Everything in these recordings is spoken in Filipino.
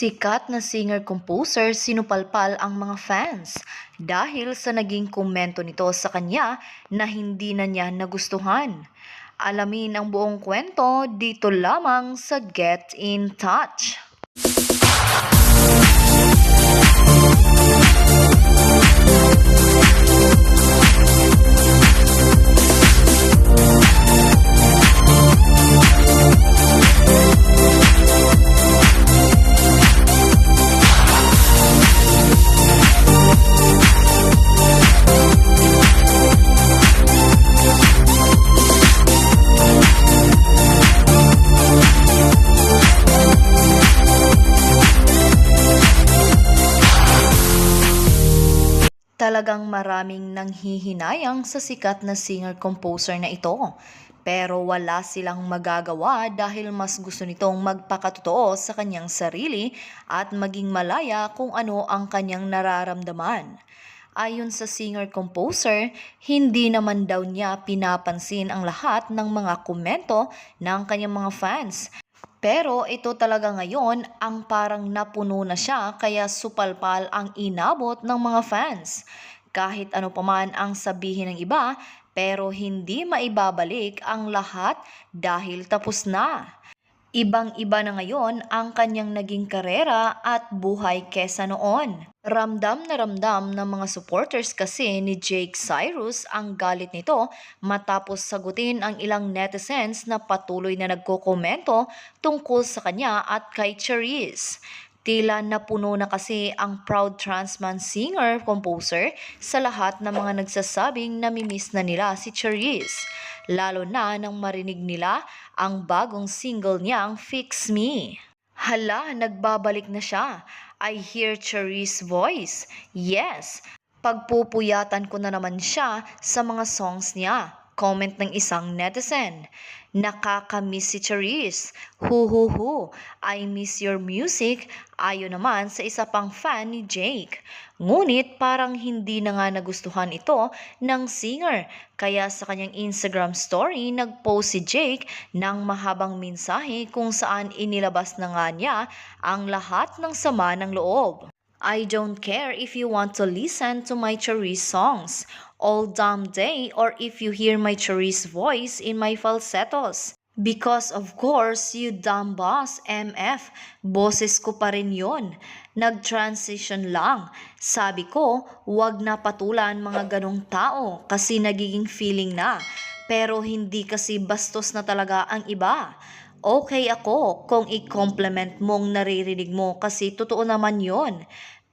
Sikat na singer-composer sinupalpal ang mga fans dahil sa naging komento nito sa kanya na hindi na niya nagustuhan. Alamin ang buong kwento dito lamang sa Get in Touch. Talagang maraming nanghihinayang sa sikat na singer-composer na ito. Pero wala silang magagawa dahil mas gusto nitong magpakatotoo sa kanyang sarili at maging malaya kung ano ang kanyang nararamdaman. Ayon sa singer-composer, hindi naman daw niya pinapansin ang lahat ng mga komento ng kanyang mga fans pero ito talaga ngayon ang parang napuno na siya kaya supalpal ang inabot ng mga fans. Kahit ano pa man ang sabihin ng iba, pero hindi maibabalik ang lahat dahil tapos na. Ibang-iba na ngayon ang kanyang naging karera at buhay kesa noon. Ramdam na ramdam ng mga supporters kasi ni Jake Cyrus ang galit nito matapos sagutin ang ilang netizens na patuloy na nagkokomento tungkol sa kanya at kay Charisse. Tila napuno na kasi ang proud transman singer-composer sa lahat ng mga nagsasabing namimiss na nila si Charisse lalo na nang marinig nila ang bagong single niyang Fix Me. Hala, nagbabalik na siya. I hear Cherie's voice. Yes, pagpupuyatan ko na naman siya sa mga songs niya. Comment ng isang netizen. Nakakamiss si Cherise. Hu hu hu. I miss your music. Ayon naman sa isa pang fan ni Jake. Ngunit parang hindi na nga nagustuhan ito ng singer. Kaya sa kanyang Instagram story, nagpost si Jake ng mahabang mensahe kung saan inilabas na nga niya ang lahat ng sama ng loob. I don't care if you want to listen to my Cherise songs all damn day or if you hear my Cherise voice in my falsettos. Because of course, you dumb boss, MF, boses ko pa rin yon. Nag-transition lang. Sabi ko, wag na patulan mga ganong tao kasi nagiging feeling na. Pero hindi kasi bastos na talaga ang iba. Okay ako kung i-compliment mong naririnig mo kasi totoo naman yon.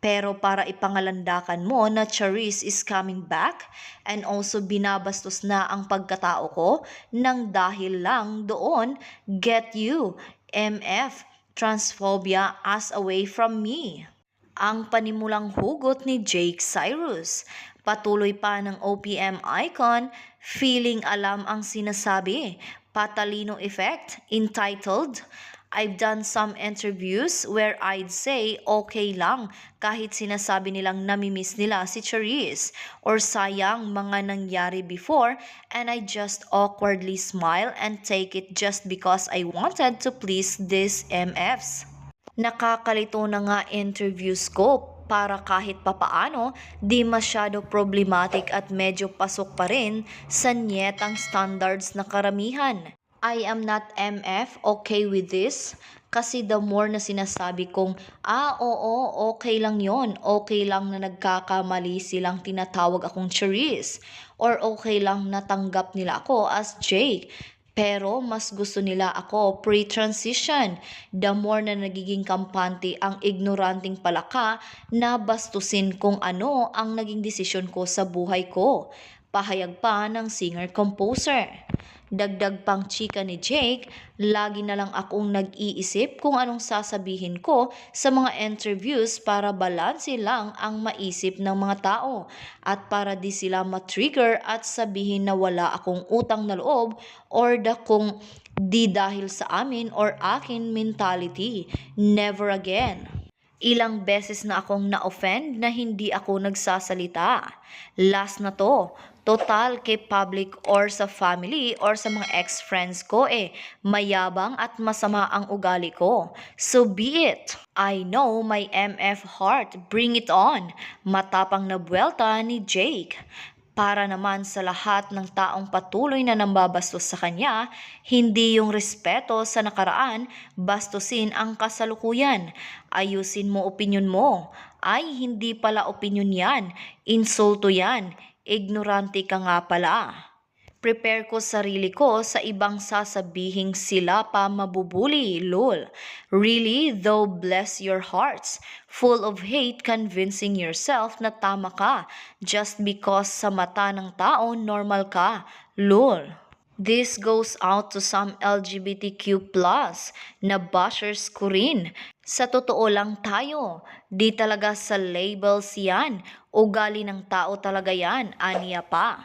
Pero para ipangalandakan mo na Charisse is coming back and also binabastos na ang pagkatao ko nang dahil lang doon, get you, MF, transphobia as away from me. Ang panimulang hugot ni Jake Cyrus. Patuloy pa ng OPM icon, feeling alam ang sinasabi. Patalino effect, entitled, I've done some interviews where I'd say okay lang kahit sinasabi nilang namimiss nila si Charisse or sayang mga nangyari before and I just awkwardly smile and take it just because I wanted to please these MFs. Nakakalito na nga interviews ko para kahit papaano di masyado problematic at medyo pasok pa rin sa nyetang standards na karamihan. I am not MF, okay with this? Kasi the more na sinasabi kong, ah, oo, okay lang yon okay lang na nagkakamali silang tinatawag akong Charisse, or okay lang natanggap nila ako as Jake. Pero mas gusto nila ako pre-transition. The more na nagiging kampante ang ignoranting palaka na bastusin kung ano ang naging desisyon ko sa buhay ko. Pahayag pa ng singer-composer. Dagdag pang chika ni Jake, lagi na lang akong nag-iisip kung anong sasabihin ko sa mga interviews para balanse lang ang maisip ng mga tao at para di sila matrigger at sabihin na wala akong utang na loob or da kung di dahil sa amin or akin mentality. Never again. Ilang beses na akong na-offend na hindi ako nagsasalita. Last na to, total kay public or sa family or sa mga ex-friends ko eh, mayabang at masama ang ugali ko. So be it. I know my MF heart, bring it on. Matapang na buwelta ni Jake. Para naman sa lahat ng taong patuloy na nambabastos sa kanya, hindi yung respeto sa nakaraan, bastusin ang kasalukuyan. Ayusin mo opinyon mo. Ay, hindi pala opinyon yan. Insulto yan. Ignorante ka nga pala. Prepare ko sarili ko sa ibang sasabihing sila pa mabubuli, lol. Really, though bless your hearts, full of hate convincing yourself na tama ka just because sa mata ng tao normal ka, lol. This goes out to some LGBTQ na bashers ko rin. Sa totoo lang tayo, di talaga sa labels yan. Ugali ng tao talaga yan, aniya pa.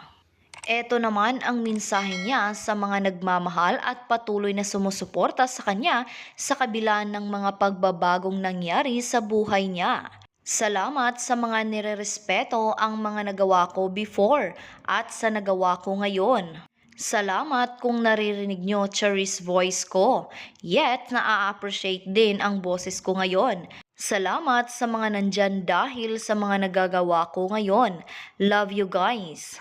Ito naman ang mensahe niya sa mga nagmamahal at patuloy na sumusuporta sa kanya sa kabila ng mga pagbabagong nangyari sa buhay niya. Salamat sa mga nirerespeto ang mga nagawa ko before at sa nagawa ko ngayon. Salamat kung naririnig nyo Charis voice ko. Yet, naa-appreciate din ang boses ko ngayon. Salamat sa mga nandyan dahil sa mga nagagawa ko ngayon. Love you guys.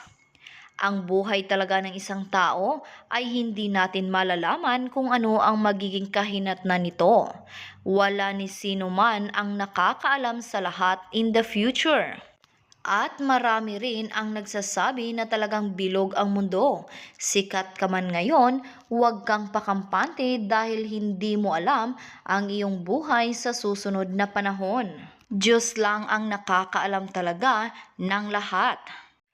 Ang buhay talaga ng isang tao ay hindi natin malalaman kung ano ang magiging kahinatnan nito. Wala ni sino man ang nakakaalam sa lahat in the future. At marami rin ang nagsasabi na talagang bilog ang mundo. Sikat ka man ngayon, huwag kang pakampante dahil hindi mo alam ang iyong buhay sa susunod na panahon. Diyos lang ang nakakaalam talaga ng lahat.